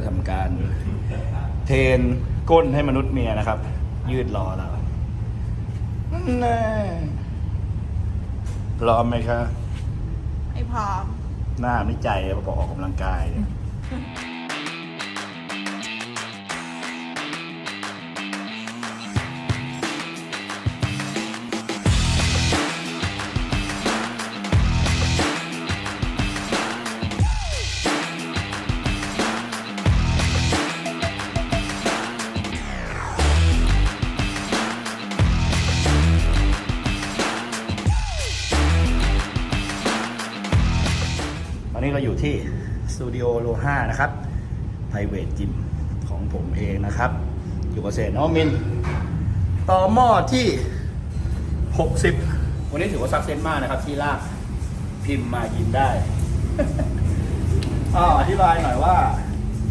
จะทำการ เทรนก้นให้มนุษย์เมียนะครับ ยืดรอแล้วแน่พร้อมไหมครับไม่พร้อม หน้าไม่ใจพอออกกำลังกายเนี่ย ตูดิโอโลห้านะครับ private gym ของผมเองนะครับ อยู่กับเศษนวมินทร์ต่อหม้อที่ 60 วันนี้ถือว่าซักเซนมากนะครับ ที่ลากพิมพ์มายินได้อ้าวอธิบายหน่อยว่า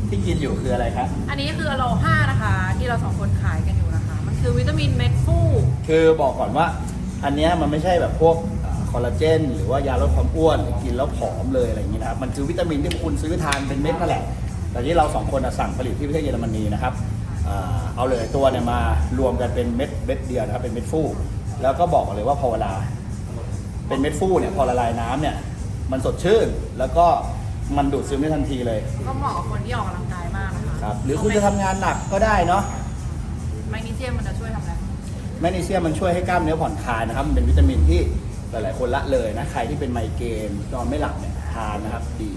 ที่กินอยู่คืออะไรครับ อันนี้คือโลห้านะคะ ที่เราสองคนขายกันอยู่นะคะ มันคือวิตามินเม็ดฟู คือบอกก่อนว่า อันเนี้ยมันไม่ใช่แบบพวก คอลลาเจน หรือว่ายาลดความอ้วนหรือกินแล้วผอมเลยอะไรอย่างนี้นะครับมันคือวิตามินที่คุณซื้อทานเป็นเม็ดนั่นแหละ แต่ที่เราสองคนอะสั่งผลิตที่ประเทศเยอรมนีนะครับอ่าเอาเลยตัวเนี่ยมารวมกันเป็นเม็ดเม็ดเดียวนะครับเป็นเม็ดฟูแล้วก็บอกเลยว่าพอเวลาเป็นเม็ดฟูเนี่ยพอละลายน้ำเนี่ยมันสดชื่นแล้วก็มันดูดซึมได้ทันทีเลย ก็เหมาะกับคนที่ออกกำลังกายมากนะคะครับหรือคุณจะทำงานหนักก็ได้เนาะแมกนีเซียมมันจะช่วยทำอะไรแมกนีเซียมมันช่วยให้กล้ามเนื้อผ่อนคลายนะครับมันเป็นวิตามินที่ หลายๆคนละเลยนะ ใครที่เป็นไมเกรนนอนไม่หลับเนี่ยทานนะครับดี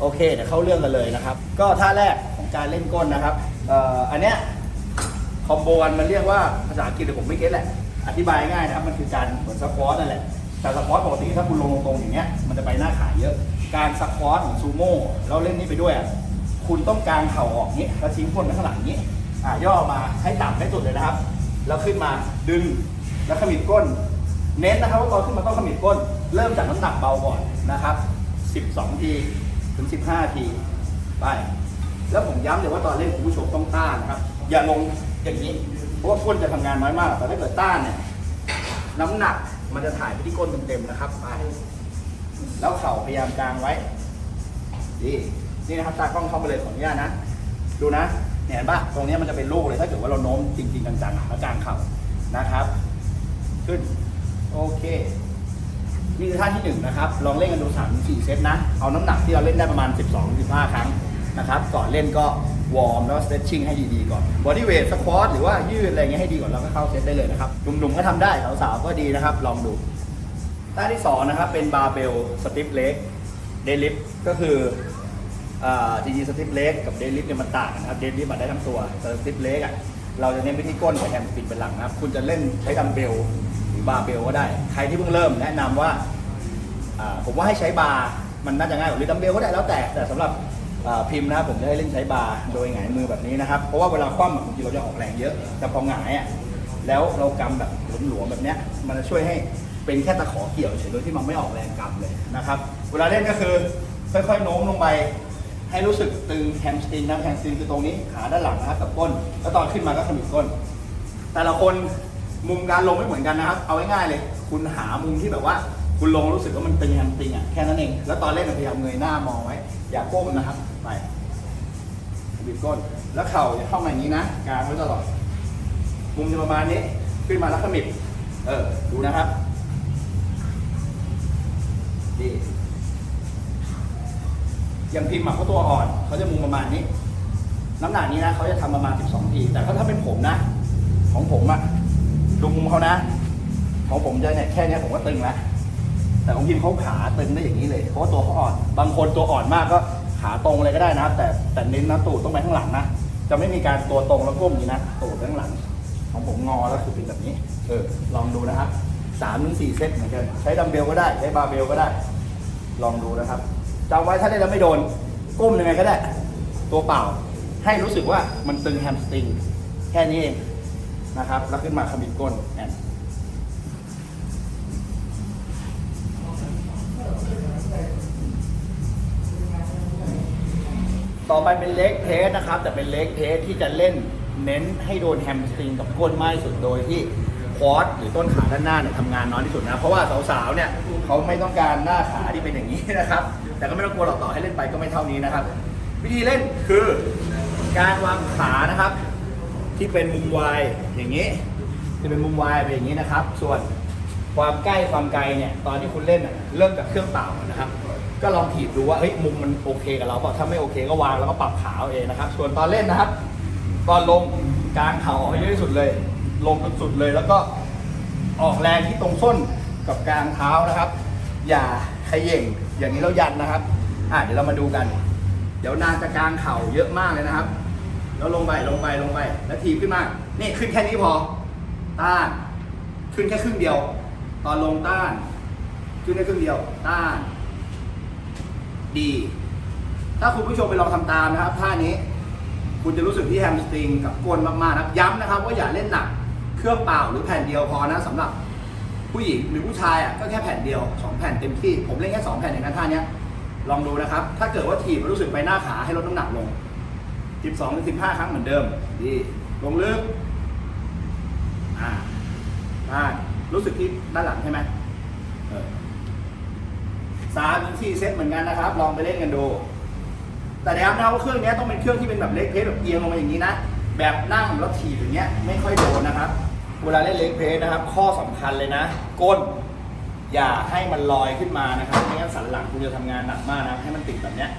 โอเคเดี๋ยวเข้าเรื่องกันเลยนะครับ ก็ท่าแรกของการเล่นก้นนะครับอ,อันเนี้ยคอมโบนมันเรียกว่าภาษาอังกฤษเดี๋ยวผมไม่เก็ตแหละ อธิบายง่ายนะครับ มันคือการเหมือนสควอตนั่นแหละ แต่สควอตปกติถ้าคุณลงตรงๆอย่างเงี้ย มันจะไปหน้าขาเยอะ การสควอตของซูโม่แล้วเล่นนี่ไปด้วยอะคุณต้องกางเข่าออกนี้แล้วทิ้งก้นไปข้างหลังนี้ อะย่อมาให้ต่ำให้สุดเลยนะครับ แล้วขึ้นมาดึง แล้วขมิบก้น เน้นนะครับว่าตอนขึ้นมาต้องขมิบก้น เริ่มจากน้ำหนักเบาก่อนนะครับ 12 ทีถึง 15 ทีไป แล้วผมย้ำเลยว่าตอนเล่นคุณผู้ชมต้องต้านนะครับ อย่าลงอย่างนี้ เพราะว่าก้นจะทำงานน้อยมาก แต่ถ้าเกิดต้านเนี่ยน้ำหนักมันจะถ่ายไปที่ก้นเต็มๆนะครับไปแล้วเข่าพยายามกลางไว้ดีนี่นะครับตากล้องเข้ามาเลยขออนุญาตนะ ดูนะเห็นปะตรงนี้มันจะเป็นลูกเลยถ้าเกิดว่าเราโน้มจริงๆจังๆแล้วกลางเข่านะครับ ขึ้น โอเคนี่คือท่าที่หนึ่งนะครับ ลองเล่นกันดู3ามสี่เซตนะ เอาน้ำหนักที่เราเล่นได้ประมาณ 12-15 ครั้งนะครับ ก่อนเล่นก็วอร์มแล้วก็ stretching ให้ดีๆก่อน body weight squat หรือว่ายืดอะไรเงี้ยให้ดีก่อนแล้วก็เข้าเซตได้เลยนะครับ หนุ่มๆก็ทำได้ สาวๆก็ดีนะครับ ลองดูท่าที่สองนะครับ เป็นบาร์เบลสติปเล็กเดลิฟก็คือจริงๆสติปเล็กกับเดลิฟเนี่ยมันต่างกันะครับเดลิฟมันได้ทั้งตัวแต่สติปเล็กอะเราจะเน้นไปที่ก้นกับแฮมสติงเป็นหลักนะครับ คุณจะเล่นใช้ดัมเบล บาร์เบลก็ได้ ใครที่เพิ่งเริ่มแนะนำว่าอ่าผมว่าให้ใช้บาร์มันน่าจะง่ายกว่าหรือดัมเบลก็ได้แล้วแต่แต่สำหรับพิมพ์นะครับผมจะให้เล่นใช้บาร์โดยหงายมือแบบนี้นะครับ เพราะว่าเวลาคว่ำอะบางทีเราจะออกแรงเยอะ แต่พอหงายอะแล้วเรากำแบบหลวมๆแบบเนี้ยมันจะช่วยให้เป็นแค่ตะขอเกี่ยวเฉยโดยที่มันไม่ออกแรงกำเลยนะครับ เวลาเล่นก็คือค่อยๆโน้มลงไป ให้รู้สึกตึงแฮมสตริงนะแฮมสตริงคือตรงนี้ขาด้านหลังนะครับกับก้น แล้วตอนขึ้นมาก็ขมิบก้น แต่ละคน มุมการลงไม่เหมือนกันนะครับ เอาง่ายๆเลย คุณหามุมที่แบบว่า คุณลงรู้สึกว่ามันตึงแฮมสตริงอะแค่นั้นเอง แล้วตอนเล่นพยายามเงยหน้ามองไว้ อย่าก้มนะครับ ไปขมิบก้น แล้วเข่าอย่าเข้ามาอย่างนี้นะกางไว้ตลอด มุมจะประมาณนี้ ขึ้นมาแล้วขมิบ เออ ดูนะครับดีอย่างพิมพ์อะเขาตัวอ่อน เขาจะมุมประมาณนี้ น้ำหนักนี้นะเขาจะทำประมาณ 12 ที แต่ถ้าถ้าเป็นผมนะ ของผมอะ ดูมุมเขานะของผมจะเนี่ยแค่เนี้ยผมก็ตึงแล้วแต่ของพิมเขาขาตึงได้อย่างนี้เลยเพราะว่าตัวเขาอ่อนบางคนตัวอ่อนมากก็ขาตรงเลยก็ได้นะ แต่แต่เน้นนะตูดต้องไปข้างหลังนะจะไม่มีการตัวตรงแล้วก้มอย่างนี้นะตูดข้างหลัง ของผมงอแล้วคือเป็นแบบนี้เออลองดูนะครับสามถึงสี่เซตเหมือนกันใช้ดัมเบลก็ได้ใช้บาร์เบลก็ได้ ลองดูนะครับจำไว้ถ้าได้แล้วไม่โดน ก้มยังไงก็ได้ ตัวเปล่าให้รู้สึกว่ามันตึงแฮมสตริงแค่นี้เอง นะครับ แล้วขึ้นมาขมิบก้นแอนต่อไปเป็นเล็กเพสนะครับ แต่เป็นเล็กเพสที่จะเล่นเน้นให้โดนแฮมสตริงกับก้นมากที่สุดโดยที่ควอดหรือต้นขาด้านหน้าเนี่ยทำงานน้อยที่สุดนะ เพราะว่าสาวๆเนี่ยเขาไม่ต้องการหน้าขาที่เป็นอย่างนี้นะครับ แต่ก็ไม่ต้องกลัวหรอกต่อให้เล่นไปก็ไม่เท่านี้นะครับ วิธีเล่นคือการวางขานะครับ ที่เป็นมุมวายอย่างนี้ที่เป็นมุมวายไปอย่างนี้นะครับ ส่วนความใกล้ความไกลเนี่ยตอนที่คุณเล่นเริ่มจากเครื่องเปล่านะครับ ก็ลองถีบดูว่าเฮ้ยมุมมันโอเคกับเราเปล่าถ้าไม่โอเคก็วางแล้วก็ปรับขาเอาเองนะครับ ส่วนตอนเล่นนะครับตอนลงกลางเข่าออกให้เยอะที่สุดเลย ลงจนสุดเลยแล้วก็ออกแรงที่ตรงส้นกับกลางเท้านะครับ อย่าขย่งอย่างนี้แล้วยันนะครับอะเดี๋ยวเรามาดูกัน เดี๋ยวนางจะกลางเข่าเยอะมากเลยนะครับ แล้วลงไปลงไปลงไป แล้วทีบขึ้นมา นี่ขึ้นแค่นี้พอ ต้าน ขึ้นแค่ครึ่งเดียว ตอนลงต้าน ขึ้นแค่ครึ่งเดียว ต้าน ดี ถ้าคุณผู้ชมไปลองทำตามนะครับท่านี้ คุณจะรู้สึกที่แฮมสตริงกับก้นมากๆนะครับ ย้ำนะครับว่าอย่าเล่นหนัก เครื่องเปล่าหรือแผ่นเดียวพอนะสำหรับผู้หญิงหรือผู้ชายอะก็แค่แผ่นเดียวสองแผ่นเต็มที่ ผมเล่นแค่สองแผ่นเองนะท่านี้ลองดูนะครับ ถ้าเกิดว่าถีบรู้สึกไปหน้าขาให้ลดน้ำหนักลง 12ถึง15 ครั้งเหมือนเดิม ดีลงลึก อ่าได้รู้สึกที่ด้านหลังใช่ไหมเออสามถึงสี่เซตเหมือนกันนะครับ ลองไปเล่นกันดู แต่ย้ำนะว่าเครื่องนี้ต้องเป็นเครื่องที่เป็นแบบเล็กเพสแบบเอียงลงมาอย่างนี้นะ แบบนั่งแล้วถีบอย่างเงี้ย ไม่ค่อยโดนนะครับ เวลาเล่นเล็กเพสนะครับ ข้อสำคัญเลยนะ ก้น อย่าให้มันลอยขึ้นมานะครับ ไม่งั้นสันหลังคุณจะทำงานหนักมากนะ ให้มันติดแบบเนี้ย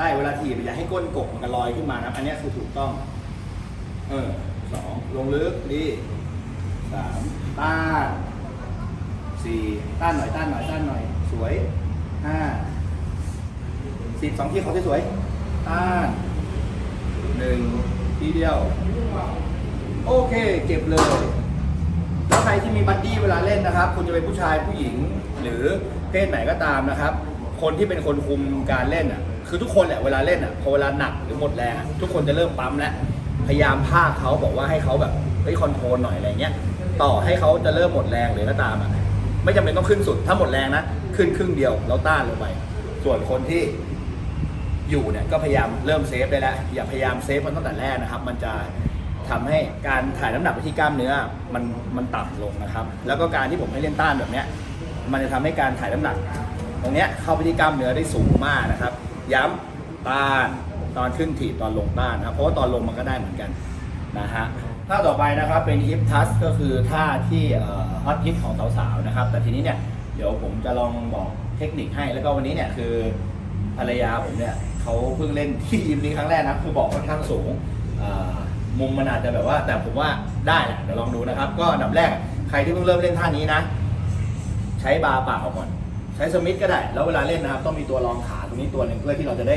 ใช่เวลาถีบอย่าให้ก้นกบมันก็ลอยขึ้นมานะอันนี้คือถูกต้อง เออสองลงลึกดีสามต้านสี่ต้านหน่อยต้านหน่อยต้านหน่อย สวยห้าสิบสองที่เขาที่สวยต้านหนึ่งทีเดียว โอเค เก็บเลยแล้วใครที่มีบัดดี้เวลาเล่นนะครับ คุณจะเป็นผู้ชายผู้หญิง หรือเพศไหนก็ตามนะครับ คนที่เป็นคนคุมการเล่นอะ คือทุกคนแหละเวลาเล่นอะพอเวลาหนักหรือหมดแรงอะทุกคนจะเริ่มปั๊มแล้วพยายามพากเขาบอกว่าให้เขาแบบเฮ้ยคอนโทรลหน่อยอะไรเงี้ยต่อให้เขาจะเริ่มหมดแรงหรือก็ตามอะไม่จำเป็นต้องขึ้นสุดถ้าหมดแรงนะขึ้นครึ่งเดียวแล้วต้านลงไปส่วนคนที่อยู่เนี่ยก็พยายามเริ่มเซฟได้แล้วอย่าพยายามเซฟมันตั้งแต่แรกนะครับ มันจะทำให้การถ่ายน้ำหนักไปที่กล้ามเนื้อมันมันต่ำลงนะครับ แล้วก็การที่ผมให้เล่นต้านแบบเนี้ยมันจะทำให้การถ่ายน้ำหนัก ตรงเนี้ยเข้าไปที่กล้ามเนื้อได้สูงมากนะครับ ย้ำต้านตอนขึ้นถีบตอนลงต้านนะเพราะว่าตอนลงมันก็ได้เหมือนกันนะฮะท่าต่อไปนะครับเป็นฮิปทัสก็คือท่าที่ฮอตฮิตของสาวๆนะครับ แต่ทีนี้เนี่ยเดี๋ยวผมจะลองบอกเทคนิคให้แล้วก็วันนี้เนี่ยคือภรรยาผมเนี่ยเขาเพิ่งเล่นที่ยิมนี้ครั้งแรกนะคือบอกค่อนข้างสูงมุมมันอาจจะแบบว่า แต่ผมว่าได้แหละเดี๋ยวลองดูนะครับ ก็อันดับแรกใครที่เพิ่งเริ่มเล่นท่านี้นะ ใช้บาร์เปล่าก่อน ใช้สมิธก็ได้ แล้วเวลาเล่นนะครับ ต้องมีตัวรองขา ตรงนี้ตัวหนึ่งเพื่อที่เราจะได้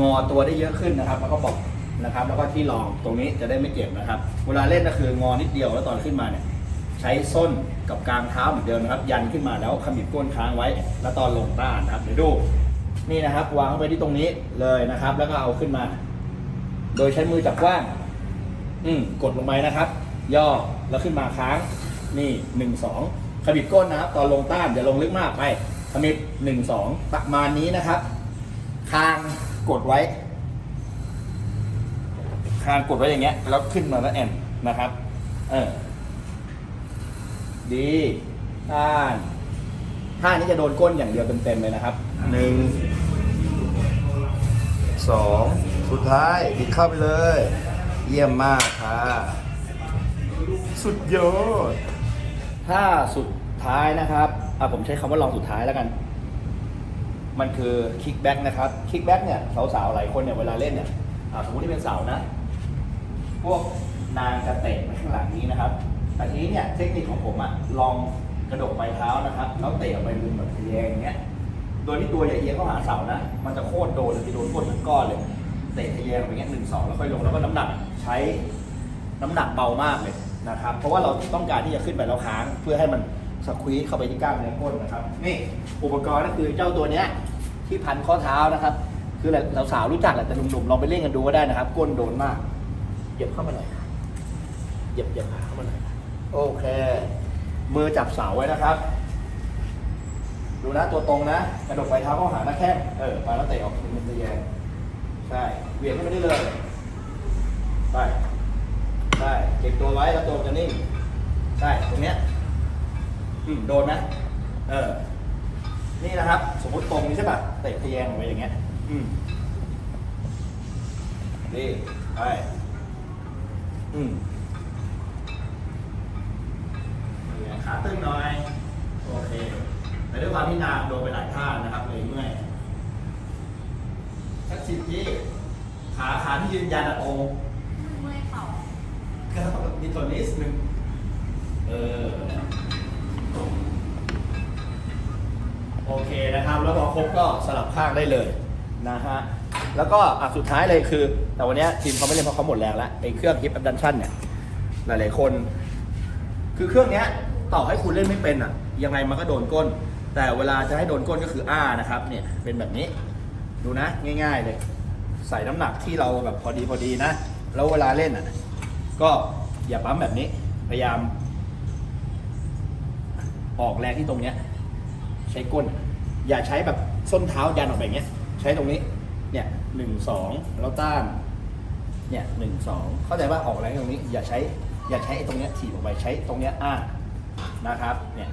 งอตัวได้เยอะขึ้นนะครับ แล้วก็บอกนะครับ แล้วก็ที่รองตรงนี้จะได้ไม่เจ็บนะครับ เวลาเล่นก็คืองอนิดเดียวแล้วตอนขึ้นมาเนี่ยใช้ส้นกับกลางเท้าเหมือนเดิมนะครับ ยันขึ้นมาแล้วขมิบก้นค้างไว้ แล้วตอนลงต้านนะครับเดี๋ยวดูนี่นะครับ วางเข้าไปที่ตรงนี้เลยนะครับ แล้วก็เอาขึ้นมา โดยใช้มือจับกว้าง อืมกดลงไปนะครับ ย่อแล้วขึ้นมาค้าง นี่หนึ่งสองขมิบก้นนะครับ ตอนลงต้านอย่าลงลึกมากไป ขมิบหนึ่งสองประมาณนี้นะครับ คางกดไว้ คางกดไว้อย่างเงี้ย แล้วขึ้นมาแล้วแอนนะครับ เออ ดีท่านท่านี้จะโดนก้นอย่างเดียวเต็มๆเลยนะครับหนึ่งสองสุดท้ายบิดเข้าไปเลย เยี่ยมมากค่ะ สุดยอดถ้าสุดท้ายนะครับ อะผมใช้คำว่าลองสุดท้ายแล้วกัน มันคือคิกแบ็กนะครับ คิกแบ็กเนี่ยสาวๆหลายคนเนี่ยเวลาเล่นเนี่ยอะสมมติที่เป็นสาวนะ พวกนางจะเตะไปข้างหลังนี้นะครับแต่ทีนี้เนี่ยเทคนิคของผมอะลองกระดกปลายเท้านะครับแล้วเตะออกไปมุมแบบทะแยงอย่างเงี้ย โดยที่ตัวอย่าเอียงเข้าหาเสานะ มันจะโคตรโดนเลยที่โดนก้นทั้งก้อนเลย เตะทะแยงไปอย่างเงี้ยหนึ่งสองแล้วค่อยลงแล้วก็น้ำหนักใช้น้ำหนักเบามากเลยนะครับ เพราะว่าเราต้องการที่จะขึ้นไปแล้วค้างเพื่อให้มัน สควีซเข้าไปที่กล้ามเนื้อก้นนะครับ นี่อุปกรณ์ก็คือเจ้าตัวเนี้ยที่พันข้อเท้านะครับ คือสาวรู้จักแหละแต่หนุ่มๆลองไปเล่นกันดูก็ได้นะครับ ก้นโดนมากเหยียบเข้ามาหน่อยเหยียบเหยียบขาเข้ามาหน่อยโอเค มือจับเสาไว้นะครับ ดูนะตัวตรงนะกระดกไปเท้าเข้าหาหน้าแข้งเออไปแล้วเตะออกเป็นตะแยงใช่เหวี่ยงขึ้นไปได้เลยไปใช่เก็บตัวไว้แล้วตัวจะนิ่งใช่ตรงเนี้ย อืมโดนไหมเออ นี่นะครับ สมมติตรงนี้ใช่ป่ะเตะทะแยงออกไปอย่างเงี้ย อืมนี่ไปอืมนี่ไงขาตึงหน่อย โอเค แต่ด้วยความที่นางโดนไปหลายท่านะครับเลยเมื่อยสักสิบที่ขาขาที่ยืนยันอะโอเมื่อยเข่าก็มีตัวนิดนึงเออ เคนะครับ แล้วพอครบก็สลับข้างได้เลยนะฮะ แล้วก็อะสุดท้ายเลยคือ แต่วันนี้ทีมเขาไม่เล่นเพราะเขาหมดแรงแล้วไอ้เครื่องฮิปแอ d ดันชั่นเนี่ย หลายๆคน คือเครื่องเนี้ยต่อให้คุณเล่นไม่เป็นอะ ยังไงมันก็โดนก้น แต่เวลาจะให้โดนก้นก็คืออ้านะครับ เนี่ยเป็นแบบนี้ ดูนะ ง่าย ๆเลย ใส่น้ำหนักที่เราแบบพอดีพอดีนะ แล้วเวลาเล่นอะ ก็อย่าปั๊มแบบนี้ พยายาม ออกแรงที่ตรงเนี้ย ใช้ก้น อย่าใช้แบบส้นเท้ายันออกไปอย่างเงี้ย ใช้ตรงนี้ เนี่ยหนึ่งสองแล้วต้าน เนี่ยหนึ่งสองเข้าใจว่าออกแรงตรงนี้ อย่าใช้ อย่าใช้ไอ้ตรงเนี้ยถีบออกไปใช้ตรงเนี้ยอ้านะครับ เนี่ย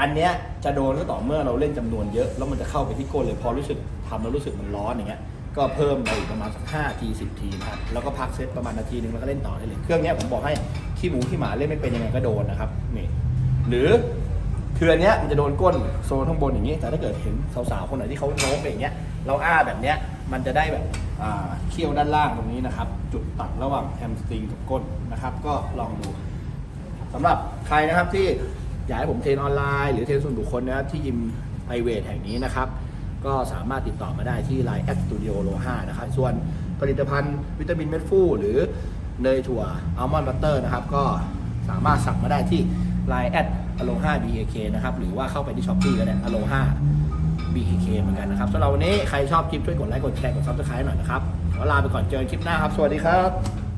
อันเนี้ยจะโดนก็ต่อเมื่อเราเล่นจำนวนเยอะ แล้วมันจะเข้าไปที่ก้นเลย พอรู้สึกทำแล้วรู้สึกมันร้อนอย่างเงี้ย ก็เพิ่มไปอีกประมาณสักห้าทีสิบทีนะครับ แล้วก็พักเซตประมาณนาทีนึงแล้วก็เล่นต่อได้เลย เครื่องเนี้ยผมบอกให้ขี้หมูขี้หมาเล่นไม่เป็นยังไงก็โดนนะครับ นี่ หรือ คืออันเนี้ยมันจะโดนก้นโซนข้างบนอย่างนี้ แต่ถ้าเกิดเห็นสาวๆคนไหนที่เขาโน้มไปอย่างเงี้ยเราอ้าแบบเนี้ยมันจะได้แบบเขี้ยวด้านล่างตรงนี้นะครับ จุดตัดระหว่างแฮมสตริงกับก้นนะครับ ก็ลองดูสำหรับใครนะครับที่อยากให้ผมเทรนออนไลน์หรือเทรนส่วนบุคคลนะครับที่ยิมไพรเวทแห่งนี้นะครับ ก็สามารถติดต่อมาได้ที่ Line แอดสตูดิโอโล5นะครับ ส่วนผลิตภัณฑ์วิตามินเม็ดฟูหรือเนยถั่วอัลมอนด์บัตเตอร์นะครับ ก็สามารถสั่งมาได้ที่ Line แอ ดอโล5 BKK นะครับ หรือว่าเข้าไปที่ช้อปปี้ก็ได้อโล5 BKK เหมือนกันนะครับสำหรับวันนี้ใครชอบคลิปช่วยกดไลค์กดแชร์กดซับสไครต์หน่อยนะครับขอลาไปก่อนเจอกันคลิปหน้าครับ สวัสดีครับ